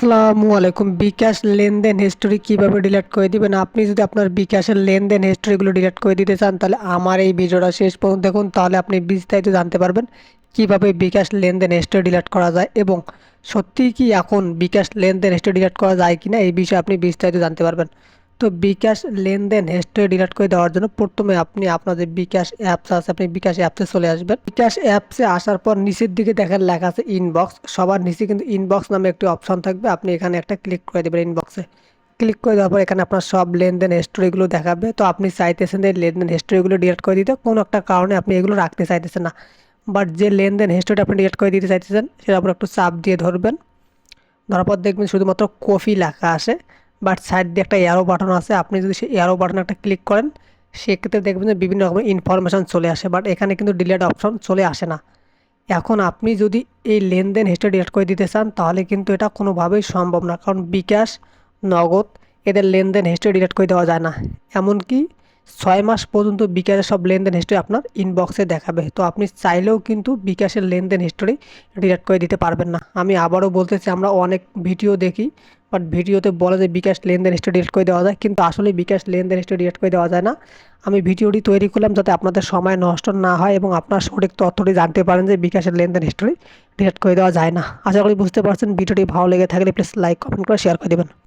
আসসালামু আলাইকুম। বিকাশ লেনদেন হিস্টোরি কীভাবে ডিলিট করে দিবেন? আপনি যদি আপনার বিকাশের লেনদেন হিস্টোরিগুলো ডিলিট করে দিতে চান, তাহলে আমার এই ভিডিওটা শেষ পর্যন্ত দেখুন। তাহলে আপনি বিস্তারিত জানতে পারবেন কীভাবে বিকাশ লেনদেন হিস্টোরি ডিলিট করা যায় এবং সত্যি কি এখন বিকাশ লেনদেন হিস্টোরি ডিলিট করা যায় কিনা, এই বিষয়ে আপনি বিস্তারিত জানতে পারবেন। তো বিকাশ লেনদেন হিস্টোরি ডিলিট করে দেওয়ার জন্য প্রথমে আপনি আপনাদের বিকাশ অ্যাপস আছে, আপনি বিকাশ অ্যাপসে চলে আসবেন। বিকাশ অ্যাপসে আসার পর নিচের দিকে দেখেন লেখা আছে ইনবক্স সবার নিচে কিন্তু ইনবক্স নামে একটি অপশন থাকবে। আপনি এখানে একটা ক্লিক করে দেবেন ইনবক্সে ক্লিক করে দেওয়ার পর এখানে আপনার সব লেনদেন হিস্টোরিগুলো দেখাবে। তো আপনি চাইতেছেন যে লেনদেন হিস্টোরিগুলো ডিলিট করে দিতে। কোনো একটা কারণে আপনি এগুলো রাখতে চাইতেছেন না। বাট যে লেনদেন হিস্টোরিটা আপনি ডিলিট করে দিতে চাইতেছেন, সেটার উপর একটু চাপ দিয়ে ধরবেন। ধরার পর দেখবেন শুধুমাত্র কফি লেখা আসে বাট সাইড দিয়ে একটা এয়ারো বাটন আছে। আপনি যদি সেই এয়ারো বাটনে একটা ক্লিক করেন, সেক্ষেত্রে দেখবেন যে বিভিন্ন রকমের ইনফরমেশান চলে আসে। বাট এখানে কিন্তু ডিলেট অপশন চলে আসে না। এখন আপনি যদি এই লেনদেন হিস্ট্রি ডিলিট করে দিতে চান, তাহলে কিন্তু এটা কোনোভাবেই সম্ভব না। কারণ বিকাশ, নগদ, এদের লেনদেন হিস্ট্রি ডিলিট করে দেওয়া যায় না। এমনকি ছয় মাস পর্যন্ত বিকাশের সব লেনদেন হিস্ট্রি আপনার ইনবক্সে দেখাবে। তো আপনি চাইলেও কিন্তু বিকাশের লেনদেন হিস্টোরি ডিলিট করে দিতে পারবেন না। আমি আবারও বলতেছি, আমরা অনেক ভিডিও দেখি। বাট ভিডিওতে বলে যে বিকাশ লেনদেন হিস্ট্রি ডিলিট করে দেওয়া যায়, কিন্তু আসলে বিকাশ লেনদেন হিস্ট্রি ডিলিট করে দেওয়া যায় না। আমি ভিডিওটি তৈরি করলাম যাতে আপনাদের সময় নষ্ট না হয় এবং আপনার সঠিক তথ্যটি জানতে পারেন যে বিকাশের লেনদেন হিস্ট্রি ডিলিট করে দেওয়া যায় না। আশা করি বুঝতে পারছেন। ভিডিওটি ভালো লেগে থাকলে প্লিজ লাইক কমেন্ট করে শেয়ার করে দেবেন।